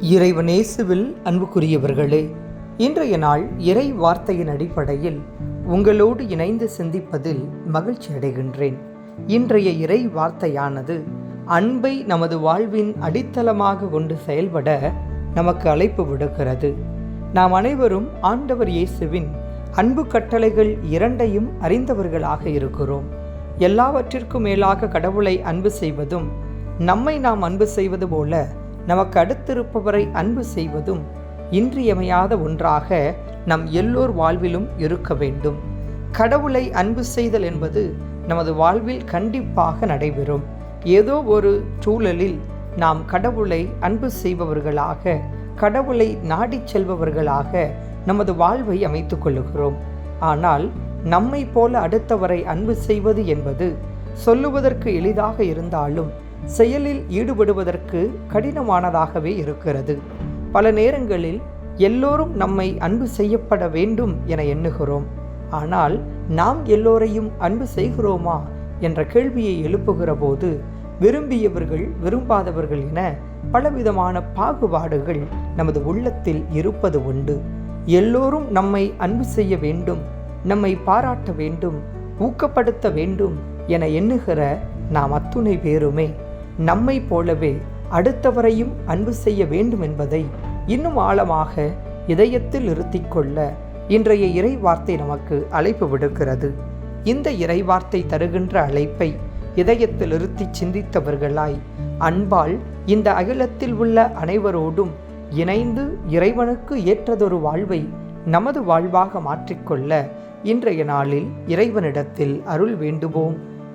இறைவனேசுவில் அன்புக்குரியவர்களே இன்றைய நாள் இறை வார்த்தையின் அடிப்படையில் உங்களோடு இணைந்து சிந்திப்பதில் மகிழ்ச்சி அடைகின்றேன். இன்றைய இறை வார்த்தையானது அன்பை நமது வாழ்வின் அடித்தளமாக கொண்டு செயல்பட நமக்கு அழைப்பு விடுக்கிறது. நாம் அனைவரும் ஆண்டவர் இயேசுவின் அன்பு கட்டளைகள் இரண்டையும் அறிந்தவர்களாக இருக்கிறோம். எல்லாவற்றிற்கும் மேலாக கடவுளை அன்பு செய்வதும் நம்மை நாம் அன்பு செய்வது போல நமக்கு அடுத்திருப்பவரை அன்பு செய்வதும் இன்றியமையாத ஒன்றாக நம் எல்லோர் வாழ்விலும் இருக்க வேண்டும். கடவுளை அன்பு செய்தல் என்பது நமது வாழ்வில் கண்டிப்பாக நடைபெறும். ஏதோ ஒரு சூழலில் நாம் கடவுளை அன்பு செய்பவர்களாக கடவுளை நாடிச் செல்பவர்களாக நமது வாழ்வை அமைத்துக் கொள்ளுகிறோம். ஆனால் நம்மை போல அடுத்தவரை அன்பு செய்வது என்பது சொல்லுவதற்கு எளிதாக இருந்தாலும் செயலில் ஈடுபடுவதற்கு கடினமானதாகவே இருக்கிறது. பல நேரங்களில் எல்லோரும் நம்மை அன்பு செய்யப்பட வேண்டும் என எண்ணுகிறோம். ஆனால் நாம் எல்லோரையும் அன்பு செய்கிறோமா என்ற கேள்வியை எழுப்புகிற போது விரும்பியவர்கள் விரும்பாதவர்கள் என பலவிதமான பாகுபாடுகள் நமது உள்ளத்தில் இருப்பது உண்டு. எல்லோரும் நம்மை அன்பு செய்ய வேண்டும் நம்மை பாராட்ட வேண்டும் ஊக்கப்படுத்த வேண்டும் என எண்ணுகிற நாம் அத்துணை பேருமே. நம்மை போலவே அடுத்தவரையும் அன்பு செய்ய வேண்டும் என்பதை இன்னும் ஆழமாக இதயத்தில் இருத்திக்கொள்ள இன்றைய இறை வார்த்தை நமக்கு அழைப்பு விடுக்கிறது. இந்த இறை வார்த்தை தருகின்ற அழைப்பை இதயத்தில் இருத்தி சிந்தித்தவர்களாய் அன்பால் இந்த அகிலத்தில் உள்ள அனைவரோடும் இணைந்து இறைவனுக்கு ஏற்றதொரு வாழ்வை நமது வாழ்வாக மாற்றிக்கொள்ள இன்றைய நாளில் இறைவனிடத்தில் அருள் வேண்டுவோம்.